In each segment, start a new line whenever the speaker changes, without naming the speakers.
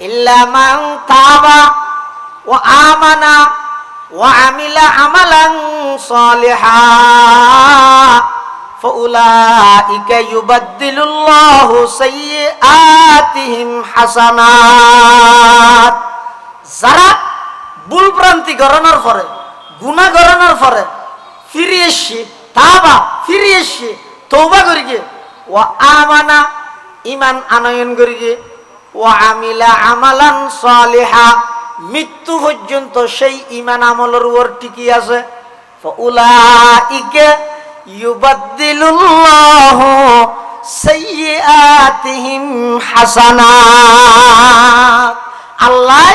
ইল্লা মান তাবা ওয়া আমানা ওয়া আমিলা আমালান সালিহা فأولئك يبدل الله سيئاتهم حسنات যারা ভুলভ্রান্তি গড়ানোর পরে গুণা গড়ানোর পরে ফিরে এসছে তাবা ফিরে এসছে তৌবা করি গিয়ে ও আমানা ইমান আনয়ন করি গিয়ে আমিলা আমালান মৃত্যু পর্যন্ত সেই ইমান আমলের উপর টিকি আছে। আল্লাহ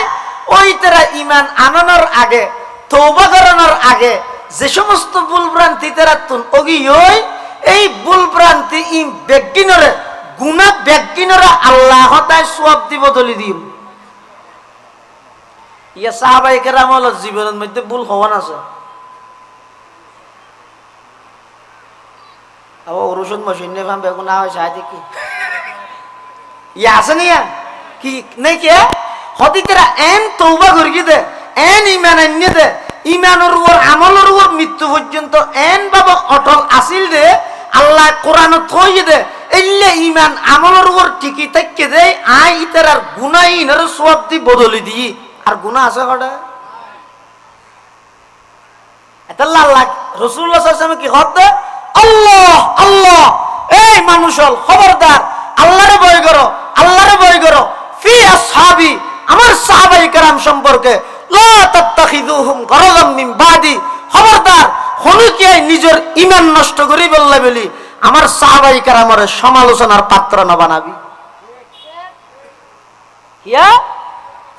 ওই তারা ইমান আনানোর আগে করানোর আগে যে সমস্ত ভুলভ্রান্তি তারা তুন অগি ওই এই ভুলভ্রান্তি ই ব্যক্তিনরে গুণা ব্যক্তিনরে আল্লাহ তাই সব দিব দলি দিম। ইয়া সাহাবাই কেরাম জীবনের মধ্যে ভুল হওয়ান আছে আবার ফাম বেগুন না হয় সাহায্য কি ইয়া আছে নিয়া কি নেই কে এন তৌবা করি দে? এন ইমান এনে দে? ইমানের উপর আমলের উপর মৃত্যু পর্যন্ত এন বাবা অটল আসিল দে? আল্লাহ কোরআন থই দে? এলে ইমান আমলের উপর ঠিকই থাককে দে আই ইতার আর ইনার সব দি বদলি দি আর গুনাহ আছে হনুকে নিজের নষ্ট করি বললে বলি। আমার সাহাবাই কারামের সমালোচনার পাত্র না বানাবি। ইয়া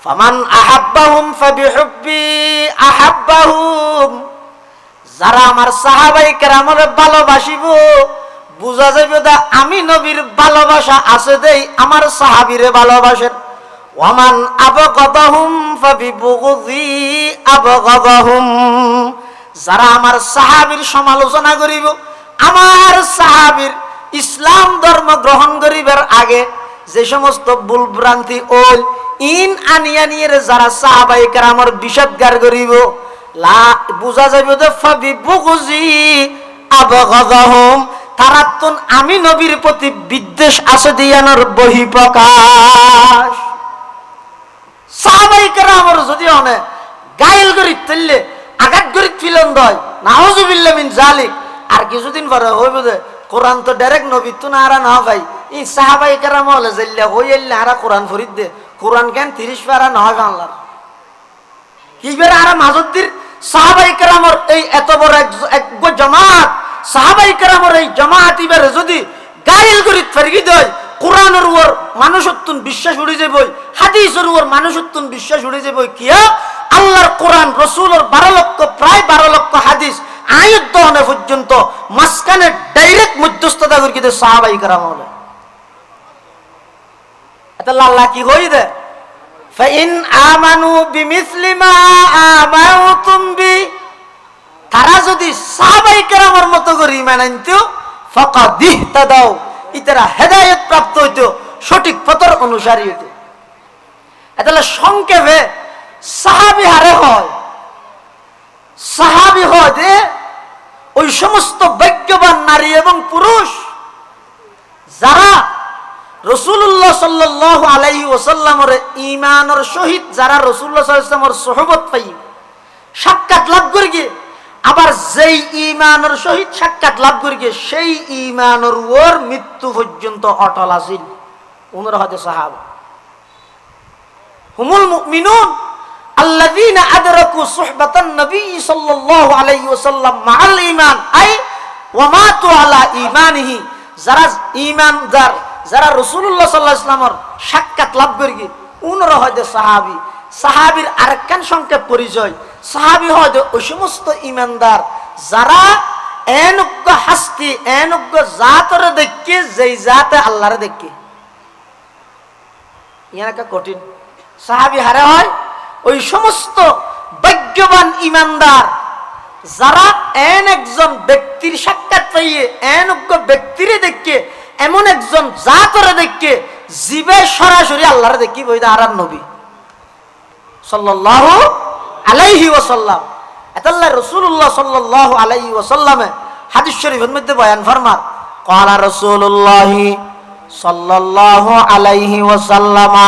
ফামান আহাব্বাহুম ফাবিহুব্বি আহাব্বাহুম। যারা আমার সাহাবাই কেরামরে ভালোবাসিব, বুঝা যাবে দা আমি নবীর ভালোবাসা আছে দেই, আমার সাহাবিরে ভালোবাসেন। ওয়ামান আবগদাহুম ফাবিবুগযি আবগদাহুম। যারা আমার সাহাবীর সমালোচনা করিব আমার সাহাবীর ইসলাম ধর্ম গ্রহণ করিবার আগে যে সমস্ত ভুল ভ্রান্তি ওল ইন আনিয়া নিয়ে যারা সাহাবাই কেরামর বিষদগার করিব, লা বুঝা যাবে যে ফাবি বুগুজি আবগাদাহুম তারা তো আমি নবীর প্রতি বিদ্বেষ আছে দিয়ানোর বহি প্রকাশ সাহাবাই কেরামর যদি অনে গাইল করি তেললে আঘাত করি ফিলন দয়। নাহজুবিল্লা মিন জালিক আর কিছুদিন পরে হইব যে, কোরআন তো ডাইরেক্ট নবী তো না না ভাই এই সাহাবাই কেরাম হলে জাইল্লা হই এল্লে আরা কোরআন ফরিদ দে। কোরআন কেন তিরিশ পারা না হয় বাংলার। কিবার আর মাজুদ্দির সাহাবাই কেরামর এই এত বড় এক- জামাত, সাহাবাই কেরামর এই জামাত ইবারে যদি গাইল করি ফেরগি দেয়, কোরআনের বিশ্বাস উড়ে যাবই হাদিসের উপর মানুষত্বন বিশ্বাস উড়ে যাবই কিয়া? আল্লাহর কোরআন, রসুলের বারো লক্ষ, প্রায় বারো লক্ষ হাদিস আয়ুদ্ধ হনে পর্যন্ত মাঝখানে ডাইরেক্ট মধ্যস্থতা করি কিন্তু সাহাবাই কেরাম হলে এটা আল্লাহ কি হই দে فإن آمنوا بمثل ما آمنتم به তারা যদি সাহাবাই কেরামের মতো করে ইমান আনতো ফাকাদ ইহতাদাও ইতারা হেদায়েত প্রাপ্ত হইতো সঠিক পথর অনুসারী হইতো এতালে সংক্ষেপে সাহাবি হারে হয় সাহাবি হয় যে ওই সমস্ত ভাগ্যবান নারী এবং পুরুষ যারা রসুল্লাহ সাল্লাহ আলাই ওসাল্লামর ইমানের সহিত, যারা রসুল্লাহ সাল্লামর সহবত পাই, সাক্ষাৎ লাভ করি গিয়ে, আবার যেই ইমানের সহিত সাক্ষাৎ লাভ করি গিয়ে, সেই ইমানের ওর মৃত্যু পর্যন্ত অটল আছিল। উনরা হতে সাহাব। হুমুল মুমিনুন আল্লাযীনা আদরাকু সুহবাতান নবী সাল্লাল্লাহু আলাইহি ওয়াসাল্লাম মাআল ঈমান, আই ওয়া মাতু আলা ঈমানিহি। যারা ঈমানদার, যারা রাসূলুল্লাহ সাল্লাল্লাহু আলাইহি সাক্ষাৎ লাভ করি উনরা হয় সাহাবী। সাহাবীর আরেকখান সংক্ষেপ পরিচয়। সাহাবি হয় ওই সমস্ত ইমানদার যারা এনজ্ঞ হাস্তি এনজ্ঞ জাতরে দেখকে যেই জাতে আল্লাহরে দেখকে ইয়ার কঠিন। সাহাবি হারে হয় ওই সমস্ত ভাগ্যবান ইমানদার, যারা এন একজন ব্যক্তির সাক্ষাৎ পাইয়ে, এন ব্যক্তির দেখকে এমন একজন যা করে দেখকে জীবে সরাসরি আল্লাহরে দেখি বইদা আর নবী। সাল্লাহ আলাইহি ওসাল্লাম এতাল্লাহ রসুল্লাহ সাল্লাহ আলাইহি ওসাল্লামে হাদিস শরীফের মধ্যে বয়ান ফরমার কলা রসুল্লাহি সাল্লাহ আলাইহি ওসাল্লামা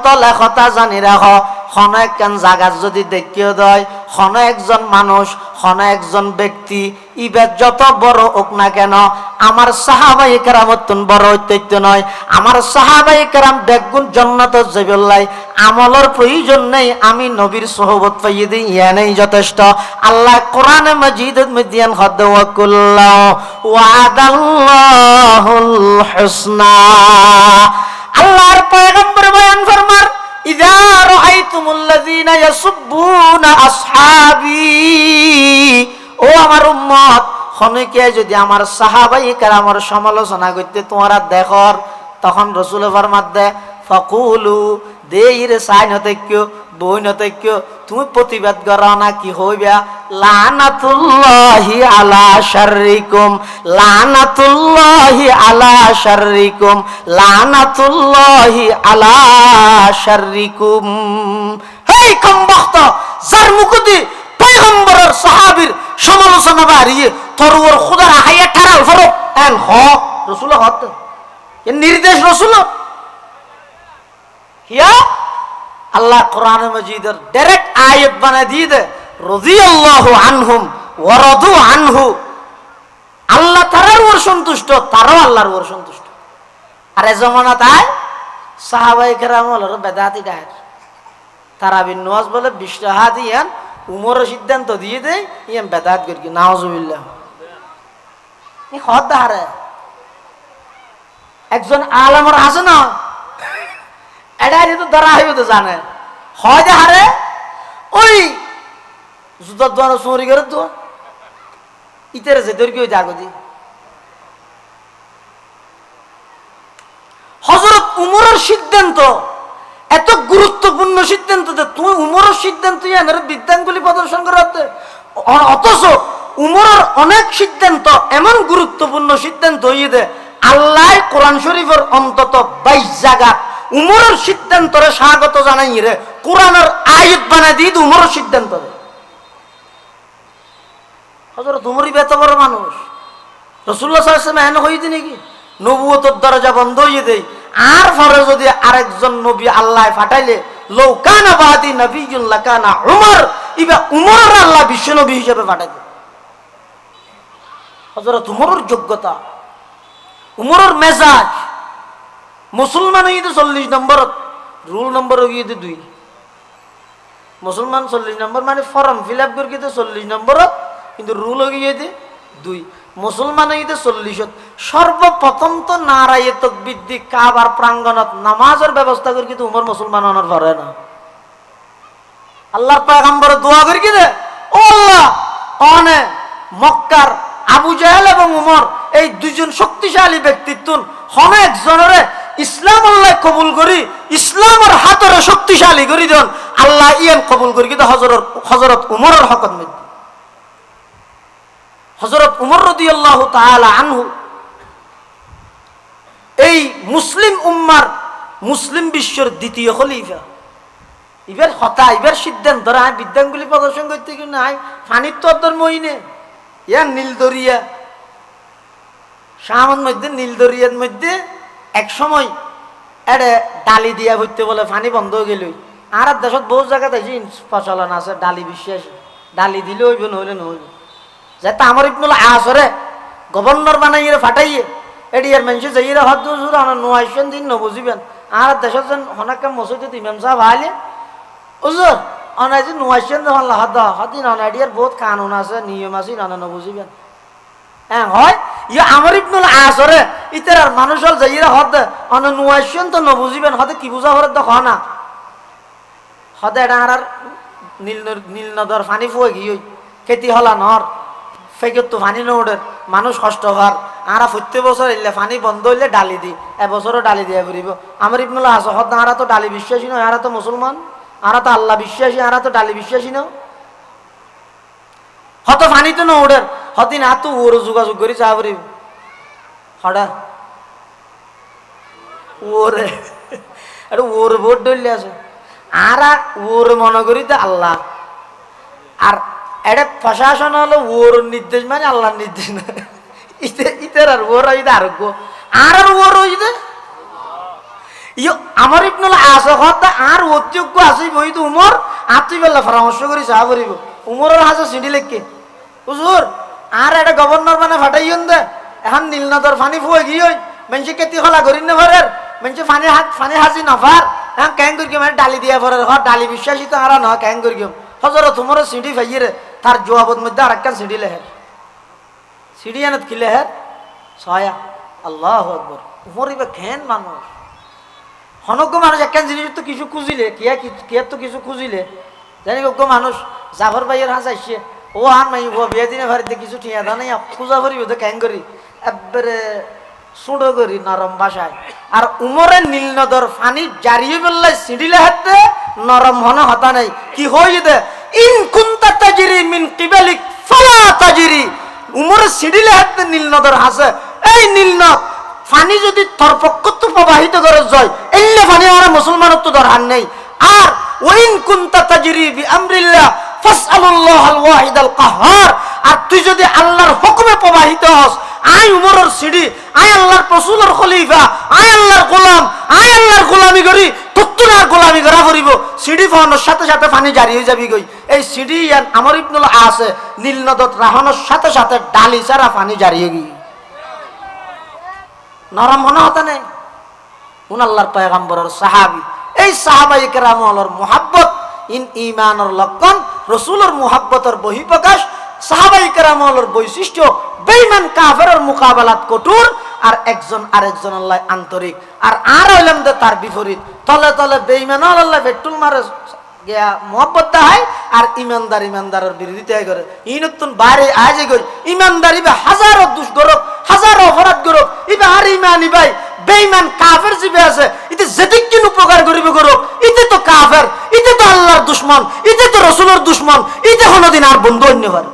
উম্মতল একথা জানি রাখ খন একখান জাগাত যদি দেখিয়ে দেয় খন একজন মানুষ খন একজন ব্যক্তি। ইবের যত বড় হোক না কেন আমার সাহাবাই কেরামতন বড় ঐতিহ্য নয়। আমার সাহাবাই কেরাম বেগুন জন্নত জবিল্লাই আমলের প্রয়োজন নেই, আমি নবীর সহবত পাইয়ে দিই ইয়া নেই যথেষ্ট। আল্লাহ কোরআন মজিদ মদিয়ান হদ ওয়াকুল্লাহ, ওয়াদাল্লাহুল হুসনা আল্লাহর পয়গম্বর বয়ান ফরমার, ইদা রাআইতুমুল্লাযীনা ইয়াসুবুনা আসহাবি। ও আমার উম্মত খনিকে যদি আমার সাহাবাই কেরামর সমালোচনা করতে তোমরা দেখর, তখন রসুল ফরমাত দে ফকুলু, দেইর সাইন হতে নতৈক্য বই নতৈক্য তুমি প্রতিবাদ করো না কি হইবা? লানাতুল্লাহি আলা শাররিকুম, লানাতুল্লাহি আলা শাররিকুম, লানাতুল্লাহি আলা শাররিকুম। হেই কমবখত যার মুকুদি পয়গম্বরের সাহাবীর সমালোচনা বাড়িয়ে তোর ওর খুদা হাইয়া ঠারাল ফরো এন হ, রসুল হত। এ নির্দেশ রসুল। আল্লাহ কোরআন মজিদের ডাইরেক্ট আয়াত বানায় দিয়ে দে রাদিয়াল্লাহু আনহুম ওয়া রাদু আনহু। আল্লাহ তারার ওর সন্তুষ্ট, তারাও আল্লাহর ওর সন্তুষ্ট। আর এ জমানা তাই সাহাবাই কেরাম হলো বেদাতি গায়ের। তারা বিন্যাস বলে বিষ্টাহা দিয়ান উমরের সিদ্ধান্ত দিয়ে দেয় ইয়াম বেদাত করি নাওজুবিল্লাহ হদ হারে একজন আলমর আছে না এটা তো ধরা হইব তো জানে। হয় যে হারে, ওই জুতার দোয়ানো চুরি করে দোয়া ইতেরে যে কি হইতে আগদি হজরত উমরের সিদ্ধান্ত, এত গুরুত্বপূর্ণ সিদ্ধান্ত যে তুমি উমরের সিদ্ধান্ত বিদ্যাঙ্গুলি প্রদর্শন করাতে অথচ উমরের অনেক সিদ্ধান্ত এমন গুরুত্বপূর্ণ সিদ্ধান্ত হইয়ে দে আল্লাহ কোরআন শরীফের অন্তত বাইশ জায়গা উমরের সিদ্ধান্তরে স্বাগত জানাই রে। কোরআনের আয়ত বানাই দিয়ে উমরের সিদ্ধান্ত হজরত উমরই বেত বড় মানুষ। রসুল্লাহ সাল্লাম এন হইতে নাকি? নবুয়তর দরজা বন্ধ হইয়ে দেয় আর পরে যদি আরেকজন নবী আল্লাহ ফাটাইলে লৌকানা বাহাদি নবীজুল্লাহ কানা উমর ইবা উমর আল্লাহ বিশ্ব নবী হিসেবে দেয় হজরত উমরের যোগ্যতা, উমরের মেজাজ মুসলমান হইতে চল্লিশ নম্বরত রুল নম্বর হইয়ে দুই। মুসলমান চল্লিশ নম্বর মানে ফর্ম ফিল আপ করি চল্লিশ নম্বরত কিন্তু রুল হইয়ে দুই। মুসলমান হইতে চল্লিশত সর্বপ্রথম তো নারায়ে তকবিদ্দি কাবার প্রাঙ্গণত নামাজের ব্যবস্থা করি কিন্তু উমর মুসলমান হনার পারে না। আল্লাহর পয়গম্বর দোয়া করি কি অনে মক্কার আবু জাহেল এবং উমর, এই দুজন শক্তিশালী ব্যক্তিত্ব হন একজনের ইসলাম আল্লাহ কবুল করি, ইসলামের হাতরে শক্তিশালী করি দেন, আল্লাহ ইয়ান কবুল করি, কিন্তু হজরত হজরত উমরের হকত মধ্যে হজরত উমর রদি আল্লাহ আনহু, এই মুসলিম উম্মার মুসলিম বিশ্বর দ্বিতীয় খলিফা। এবার হতা, এবার সিদ্ধান্ত আমি বিদ্যাঙ্গুলি প্রদর্শন করতে কি নাই, ফানির তো অর্ধর মহিনে ইয়ার নীলদরিয়া শাহমদ মধ্যে নীলদরিয়ার মধ্যে এক সময় এডে ডালি দিয়া হইতে বলে ফানি বন্ধ হয়ে গেল। আর দেশত বহু জায়গাতে আছে প্রচলন আছে, ডালি বিশ্বাস ডালি দিলে হইব নহলে নহইব। যাতে আমার ইবনুল আসরে গভর্নর বানাইয়ে ফাটাইয়ে এটি আর মানুষ যাইয়ে হদ জুর নোয়াইছেন দিন নানা নবুঝিবেন আর দেশত যেন হনাকে মসজিদে ইমাম সাহেব আইলে উজুর অনাইজি নোয়াইছেন হদ হদিন অনাইডিয়ার বহুত কানুন আছে, নিয়ম আছে নানা নবুঝিবেন হ্যাঁ হয়? ইয়ে আমার ইবনুল আসরে ইতার আর মানুষ হল যাইরা হদ, অন নুয়াইশন তো নবুঝিবেন হদে কি বুঝা হরে তো না? হদে এটা আর নীল নীল নদর পানি ফুয়ে গিয়ে খেতি হলা নর ফেকে তো পানি নৌডের মানুষ কষ্ট হওয়ার। আরা প্রত্যেক বছর এলে পানি বন্ধ হইলে ডালি দি, এবছরও ডালি দিয়ে ফুরিব আমার ইবনুল আস, হদ আরা তো ডালি বিশ্বাসী নয়, আরা তো মুসলমান। আরা তো আল্লাহ বিশ্বাসী, আরা তো ডালি বিশ্বাসী নয়। হত পানি তো নৌডের হদিন হাত ওর যোগাযোগ করি চা ফুরিব হডা ওরে এটা ওর ভোট ডলে আছে আর ওর মনে করি তো আল্লাহ। আর এটা প্রশাসন হলো ওর নির্দেশ মানে আল্লাহর নির্দেশ না। ইতে, ইতের আর ওর হইতে আরোগ্য। আর আর ওর হইতে? ইয়ো, আমার ইবনুল আসে কথা আর অযোগ্য আছে বই তো উমর। আর তুই বেলা পরামর্শ করি চা করিব। উমরের হাসে সিঁড়ি লেখকে। হুজুর আর এটা গভর্নর মানে ফাটাইন দে। এখন নীলনদর ফানি ফুয়ে গিয়ে মানুষে কেতি খোলা করি না ভরের। মানুষে ফানি হাত ফানি হাসি নফার এখন ক্যাং করি মানে ডালি দিয়া ভরের হ ডালি বিশ্বাসী তো আর নয় ক্যাং করি হজর তোমার সিঁড়ি ফাইয়ে তার জবাবত মধ্যে আর একখান সিঁড়ি লেহের। সিঁড়ি আনত কি লেহের? ছয়া। আল্লাহ আকবর। উমর এবার ঘেন মানুষ। হনজ্ঞ মানুষ একখান জিনিস তো কিছু খুঁজিলে। কিয়া কিয়ার তো কিছু খুঁজিলে। জানি অজ্ঞ মানুষ। জাফর ভাইয়ের আসছে ও আন মাই ও বিয়ে দিনে ভারিতে কিছু ঠিয়া দা নাই খুঁজা করি তো ক্যাং করি। একবারে সুড়ো করি নরম ভাষায় আর উমরে নীল নদর ফানি জারিয়ে বললে সিঁড়িলে হাতে নরম হন হতা নাই। কি হই দে ইন কুন্তা তাজিরি মিন কিবালিক ফালা তাজিরি। উমরে সিঁড়িলে হাতে নীল নদর হাসে, এই নীল নদ ফানি যদি তোর পক্ষত্ব প্রবাহিত করে যায় এলে ফানি আর মুসলমানত্ব দরকার নেই। আর ওইন কুন্তা তাজরি বি আমরিল্লাহ আর তুই যদি আল্লাহর হুকুমে প্রবাহিত হস আই উমরের সিঁড়ি আই আল্লাহর রসুলের খলিফা আই আল্লাহর গোলাম আই আল্লাহর গোলামি করি আর গোলামি করা করিব। সিঁড়ি ফাহানোর সাথে সাথে পানি জারি হয়ে যাবি গই এই সিঁড়ি আমার ইবনুল আছে নীল নদত রাহানোর সাথে সাথে ডালি ছাড়া পানি জারি হয়ে গিয়ে। নরম মনে হতে নেই? উন আল্লাহর পয়গাম্বরের সাহাবি। এই সাহাবাই ইন ইমানের লক্ষণ রসুলের মোহাব্বতের বহিঃপ্রকাশ, সাহাবাই কেরামর বৈশিষ্ট্য বেইমান কাফের মোকাবেলাত কঠোর, আর একজন আরেকজন আল্লাহ আন্তরিক। আর আর হইলাম দে তার বিপরীত। তলে তলে বেইমান আল্লাহ পেট্রোল মারে গিয়া আর ইমানদার ইমানদারের বিরোধিতা করে। ই নতুন বাইরে আজে গই। ইমানদারি বা হাজারো দুষ গরব হাজারো অপরাধ গরব ইবা আর ইমানি ভাই বেইমান কাফের জিবে আছে, ইতে যেদিক কিন উপকার করিব গরব ইতে তো কাফের। তো আল্লাহর দুশ্মন, ইতে তো রসুলের দুশ্মন, ইতে কোনোদিন আর বন্ধু অন্য পারে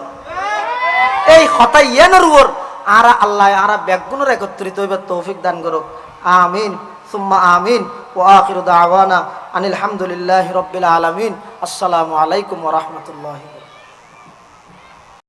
এই হতাই ইয়ানোর আর আরা আল্লাহ, আরা ব্যাগুণের একত্রিত হইবার তৌফিক দান করো আমিন। সুম্মা আমিন। ও আখির দাওয়ানা আনিল হামদুলিল্লাহ রব্বিল আলমিন। আসসালামু আলাইকুম রাহমাতুল্লাহি।